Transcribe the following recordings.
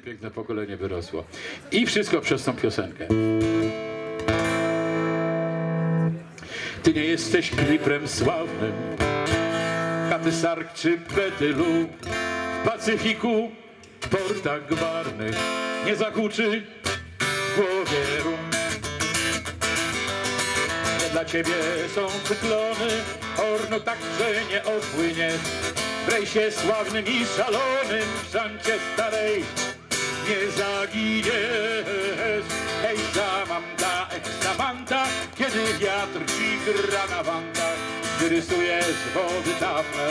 piękne pokolenie wyrosło. I wszystko przez tą piosenkę. Ty nie jesteś kliprem sławnym, Katy Sark czy Betylu, w Pacyfiku, w portach gwarnych, nie zakuczy w głowie. Nie dla ciebie są cyklony, ornu także nie odpłyniesz. W rejsie sławnym i szalonym, w szancie starej nie zaginiesz. Hej, Samanta, ech, Samanta, kiedy wiatr ci gra na wandach, gdy rysujesz wody tafle,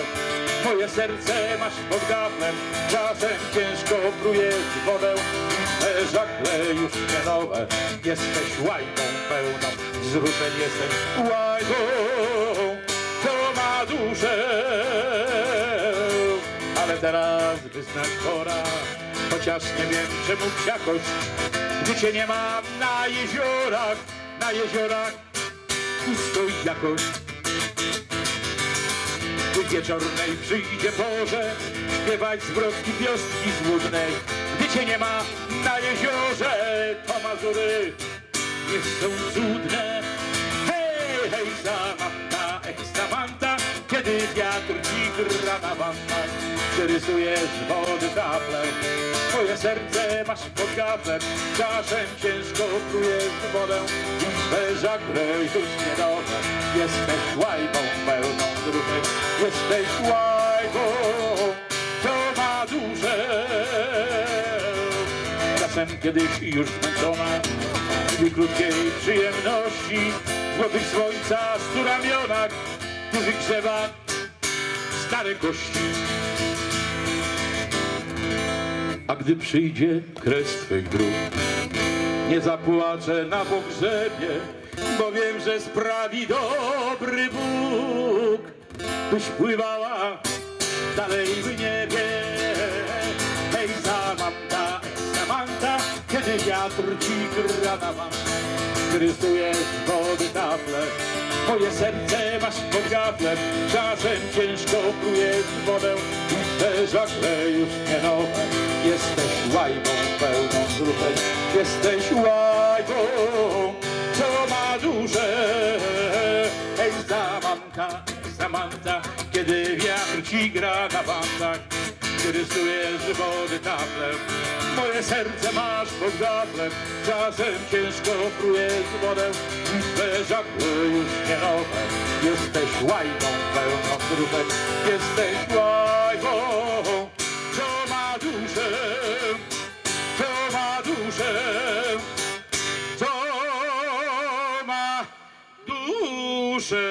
moje serce masz pod gardłem, czasem ciężko prujesz wodę, te żagle już nie nowe, jesteś łajką pełną wzruszeń, jesteś łajką, co ma duszę, ale teraz wyznać pora, chociaż nie wiem czemu jakoś, gdy cię nie ma na jeziorach, na jeziorach pusto jakoś. Gdy wieczornej przyjdzie porze, śpiewać zwrotki wioski złudnej. Gdy cię nie ma na jeziorze, to Mazury nie są cudne. Hej, hej, Samanta, Samanta, kiedy wiatr ci gra na wannach, gdy rysujesz wody taple. Twoje serce masz pod gardłem, czasem ciężko plujesz wodę. Te żagle już nie nowe, jesteś łajbą pełną drugiej, jesteś łajbą, co ma duszę. Czasem kiedyś już zmęczona Chwili krótkiej przyjemności Złotych słońca stu ramionach Których grzewa stare kości A gdy przyjdzie kres twych dróg Nie zapłaczę na pogrzebie Bo wiem, że sprawi dobry Bóg Byś pływała dalej w niebie Hej, Samanta, Samanta, kiedy wiatr ci gra na wam, rysujesz wody tafle. Moje serce masz pod gardłem, czasem ciężko plujesz wodę. Te żagle już nie nowe, jesteś łajbą pełną zrupeń. Jesteś łajbą, co ma duszę. Hej, Samanta, Samanta, kiedy wiatr ci gra na wandach, gdy rysujesz wody taplem. Moje serce masz pod gardłem, czasem ciężko prujesz wodę. Twe żagle już nie nowe, jesteś łajbą pełną trupek. Jesteś duszę, co ma duszę.